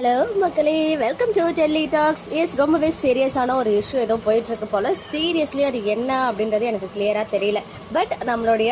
Hello மக்களே. Welcome to Delhi talks yes ரொம்பவே சீரியஸான ஒரு இஷ்யூ ஏதோ போயிட்டு போல் போல. சீரியஸ்லி அது என்ன அப்படின்றது எனக்கு கிளியரா தெரியல. பட் நம்மளுடைய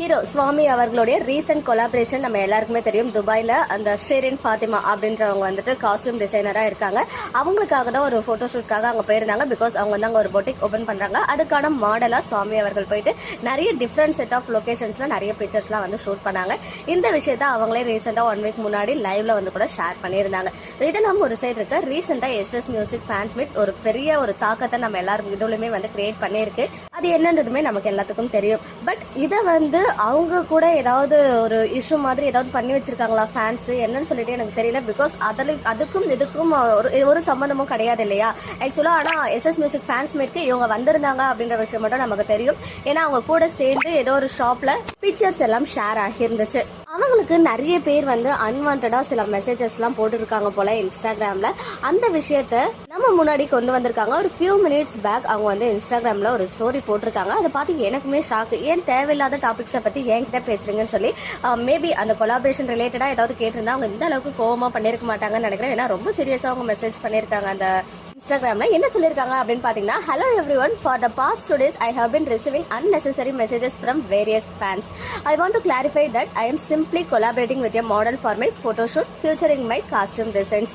ஹீரோ சுவாமி அவர்களுடைய ரீசன்ட் கொலாபரேஷன் நம்ம எல்லாருக்குமே தெரியும். துபாயில் அந்த ஷெரின் ஃபாத்திமா அப்படின்றவங்க வந்துட்டு காஸ்டியூம் டிசைனராக இருக்காங்க. அவங்களுக்காக தான் ஒரு ஃபோட்டோ ஷூட்காக அங்கே போயிருந்தாங்க. பிகாஸ் அவங்க வந்து அங்கே ஒரு பொட்டிக் ஓப்பன் பண்ணுறாங்க அதுக்கான மாடலாக சுவாமி அவர்கள் போயிட்டு நிறைய டிஃப்ரெண்ட் செட் ஆஃப் லொகேஷன்ஸில் நிறைய பிக்சர்ஸ்லாம் வந்து ஷூட் பண்ணாங்க. இந்த விஷயத்த அவங்களே ரீசெண்டாக ஒன் வீக் முன்னாடி லைவ்ல வந்து கூட ஷேர் பண்ணியிருந்தாங்க. இது நம்ம ஒரு சைடு இருக்க. ரீசெண்டாக எஸ்எஸ் மியூசிக் ஃபேன்ஸ் மீட் ஒரு பெரிய ஒரு தாக்கத்தை நம்ம எல்லாரும் இதுலையுமே வந்து கிரியேட் பண்ணியிருக்கு. அது என்னன்றதுமே நமக்கு எல்லாத்துக்கும் தெரியும். பட் இதை வந்து அவங்க கூட ஏதாவது ஒரு இஷ்யூ மாதிரி ஏதாவது பண்ணி வச்சிருக்காங்களா ஃபேன்ஸ் என்னன்னு சொல்லிட்டு எனக்கு தெரியல. பிகாஸ் அதில் அதுக்கும் இதுக்கும் ஒரு ஒரு சம்மந்தமும் கிடையாது இல்லையா? ஆக்சுவலாக ஆனால் எஸ்எஸ் மியூசிக் ஃபேன்ஸ் மீட்க்கு இவங்க வந்திருந்தாங்க அப்படின்ற விஷயம் மட்டும் நமக்கு தெரியும். ஏன்னா அவங்க கூட சேர்ந்து ஏதோ ஒரு ஷாப்பில் பிக்சர்ஸ் எல்லாம் ஷேர் ஆகியிருந்துச்சு. அவங்களுக்கு நிறைய பேர் வந்து அன்வான்டா சில மெசேஜஸ்லாம் போட்டுருக்காங்க போல இன்ஸ்டாகிராம்ல அந்த விஷயத்த நம்ம முன்னாடி கொண்டு வந்திருக்காங்க. ஒரு ஃபியூ மினிட்ஸ் பேக் அவங்க வந்து இன்ஸ்டாகிராம்ல ஒரு ஸ்டோரி போட்டிருக்காங்க. அதை பார்த்து எனக்குமே ஷாக் ஏன் தேவையில்லாத டாபிக்ஸை பத்தி என்கிட்ட பேசுறீங்கன்னு சொல்லி மேபி அந்த கொலாபரேஷன் ரிலேட்டடா ஏதாவது கேட்டிருந்தா அவங்க இந்த அளவுக்கு கோவமாக பண்ணிருக்க மாட்டாங்கன்னு நினைக்கிறேன். ஏன்னா ரொம்ப சீரியஸா அவங்க மெசேஜ் பண்ணியிருக்காங்க அந்த இன்ஸ்டாகிராம்ல என்ன சொல்லியிருக்காங்க அப்படின்னு பாத்தீங்கன்னா hello everyone for the past two days I have been receiving unnecessary messages from various fans. I want to clarify that I am simply collaborating with a model for my photo shoot featuring my costume designs.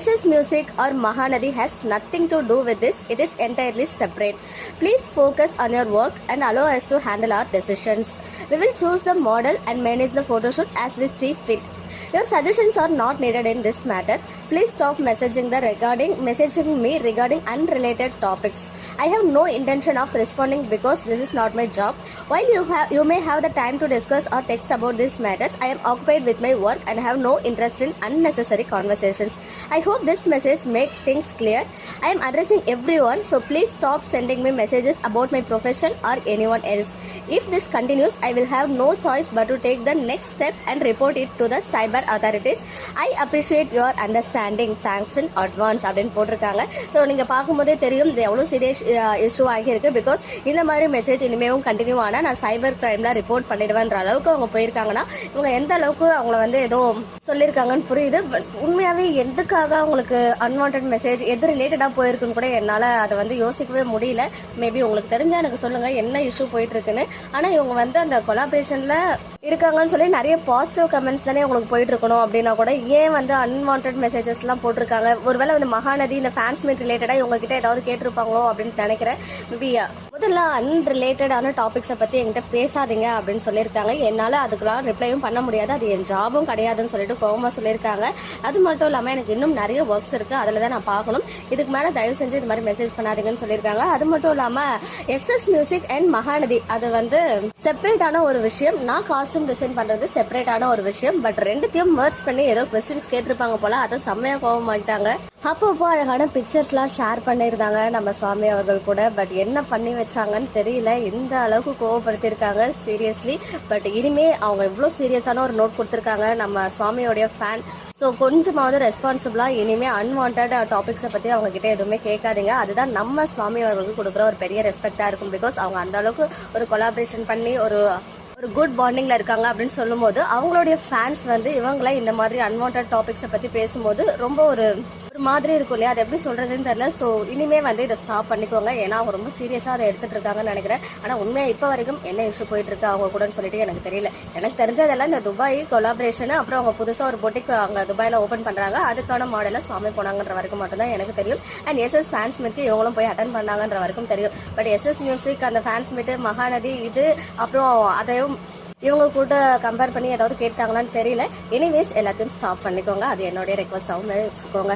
SS Music or Mahanadi has nothing to do with this. It is entirely separate. Please focus on your work and allow us to handle our decisions. We will choose the model and manage the photo shoot as we see fit. Your suggestions are not needed in this matter. Please stop messaging the regarding messaging me regarding unrelated topics. I have no intention of responding because this is not my job. While you have you may have the time to discuss or text about these matters, I am occupied with my work and have no interest in unnecessary conversations. I hope this message make things clear. I am addressing everyone, so please stop sending me messages about my profession or anyone else. If this continues, I will have no choice but to take the next step and report it to the cyber authorities. I appreciate your understanding. Thanks in advance அப்படின்னு போட்டிருக்காங்க so நீங்கள் பார்க்கும்போதே தெரியும் இது எவ்வளோ serious இஷ்யூவாகி uh, ஆகியிருக்கு. Because இந்த மாதிரி மெசேஜ் இனிமேவும் கண்டினியூ ஆனால் நான் சைபர் கிரைமில் ரிப்போர்ட் பண்ணிடுவேன்ற அளவுக்கு அவங்க போயிருக்காங்கன்னா இவங்க எந்த அளவுக்கு அவங்கள வந்து ஏதோ சொல்லியிருக்காங்கன்னு புரியுது. பட் உண்மையாகவே எதுக்காக அவங்களுக்கு அன்வான்ட் மெசேஜ் எது ரிலேட்டடாக போயிருக்குன்னு கூட என்னால் அதை வந்து யோசிக்கவே முடியல. மேபி உங்களுக்கு தெரிஞ்சால் எனக்கு சொல்லுங்கள் என்ன இஷ்யூ போயிட்டுருக்குன்னு ஆனால் இவங்க வந்து அந்த கொலாபரேஷனில் இருக்காங்கன்னு சொல்லி நிறைய பாசிட்டிவ் கமெண்ட்ஸ் தானே உங்களுக்கு போயிட்டு இருக்கணும் அப்படின்னா கூட ஏன் வந்து அன்வான்ட் மெசேஜஸ்லாம் போட்டிருக்காங்க? ஒருவேளை வந்து மகாநதி இந்த ஃபேன்ஸ் மீட் ரிலேட்டடாக இவங்க கிட்ட ஏதாவது கேட்டிருப்பாங்களோ அப்படின்னு நினைக்கிறேன். மேபி முதல்ல அன்ரிலேட்டடான டாபிக்ஸை பற்றி என்கிட்ட பேசாதீங்க அப்படின்னு சொல்லியிருக்காங்க. என்னால் அதுக்கெல்லாம் ரிப்ளையும் பண்ண முடியாது. அது என் ஜாபும் கிடையாதுன்னு சொல்லிட்டு கோபமாக சொல்லியிருக்காங்க. அது மட்டும் இல்லாமல் எனக்கு இன்னும் நிறைய ஒர்க்ஸ் இருக்குது அதில் தான் நான் பார்க்கணும். இதுக்கு மேலே தயவு செஞ்சு இது மாதிரி மெசேஜ் பண்ணாதீங்கன்னு சொல்லியிருக்காங்க. அது மட்டும் இல்லாமல் எஸ்எஸ் மியூசிக் அண்ட் மகாநதி அது வந்து செப்பரேட்டான ஒரு விஷயம். நான் காஸ்டியூம் டிசைன் பண்ணுறது செப்பரேட்டான ஒரு விஷயம். பட் ரெண்டுத்தையும் மர்ச் பண்ணி ஏதோ கொஸ்டின்ஸ் கேட்டிருப்பாங்க போல. அதை செம்மையாக கோவமாக்கிட்டாங்க அப்பப்போ அழகான பிக்சர்ஸ்லாம் ஷேர் பண்ணியிருந்தாங்க நம்ம சுவாமி அவர்கள் கூட. பட் என்ன பண்ணி வச்சாங்கன்னு தெரியல. இந்த அளவுக்கு கோவப்படுத்தியிருக்காங்க? சீரியஸ்லி பட் இனிமே அவங்க இவ்வளோ சீரியஸான ஒரு நோட் கொடுத்துருக்காங்க. நம்ம சுவாமியோடைய ஃபேன் ஸோ கொஞ்சமாவது ரெஸ்பான்சிபிளாக இனிமேல் அன்வான்ட் டாபிக்ஸை பற்றி அவங்க கிட்டே எதுவுமே கேட்காதீங்க. அதுதான் நம்ம சுவாமி அவர்களுக்கு கொடுக்குற ஒரு பெரிய ரெஸ்பெக்டாக இருக்கும். பிகாஸ் அவங்க அந்த அளவுக்கு ஒரு கொலாபரேஷன் பண்ணி ஒரு ஒரு குட் பாண்டிங்கில் இருக்காங்க அப்படின்னு சொல்லும்போது அவங்களுடைய ஃபேன்ஸ் வந்து இவங்கள இந்த மாதிரி அன்வான்ட் டாபிக்ஸை பற்றி பேசும்போது ரொம்ப ஒரு மாதிரி இருக்கும் இல்லையா? அதை எப்படி சொல்கிறதுன்னு தெரில ஸோ இனிமேல் வந்து இதை ஸ்டாப் பண்ணிக்கோங்க. ஏன்னா அவங்க ரொம்ப சீரியஸாக அதை எடுத்துகிட்டு இருக்காங்கன்னு நினைக்கிறேன். ஆனால் உண்மையாக இப்போ வரைக்கும் என்ன இஷ்யூ போயிட்டுருக்கு அவங்க கூடன்னு சொல்லிட்டு எனக்கு தெரியல. எனக்கு தெரிஞ்சதெல்லாம் இந்த துபாய் கொலாபரேஷன் அப்புறம் அவங்க புதுசாக ஒரு பொட்டிக் அங்கே துபாயில் ஓப்பன் பண்ணுறாங்க அதுக்கான மாடலை சாமி போனாங்கன்ற வரைக்கும் மட்டும்தான் எனக்கு தெரியும். அண்ட் எஸ்எஸ் ஃபேன்ஸ் மீட்க்கு இவங்களும் போய் அட்டன் பண்ணாங்கன்ற வரைக்கும் தெரியும். பட் எஸ்எஸ் மியூசிக் அந்த ஃபேன்ஸ் மீட்டு மகாநதி இது அப்புறம் அதையும் இவங்க கூட கம்பேர் பண்ணி ஏதாவது கேட்டாங்களான்னு தெரியல. எனிவேஸ் எல்லாத்தையும் ஸ்டாப் பண்ணிக்கோங்க. அது என்னுடைய ரெக்வஸ்டாகவும் வச்சுக்கோங்க.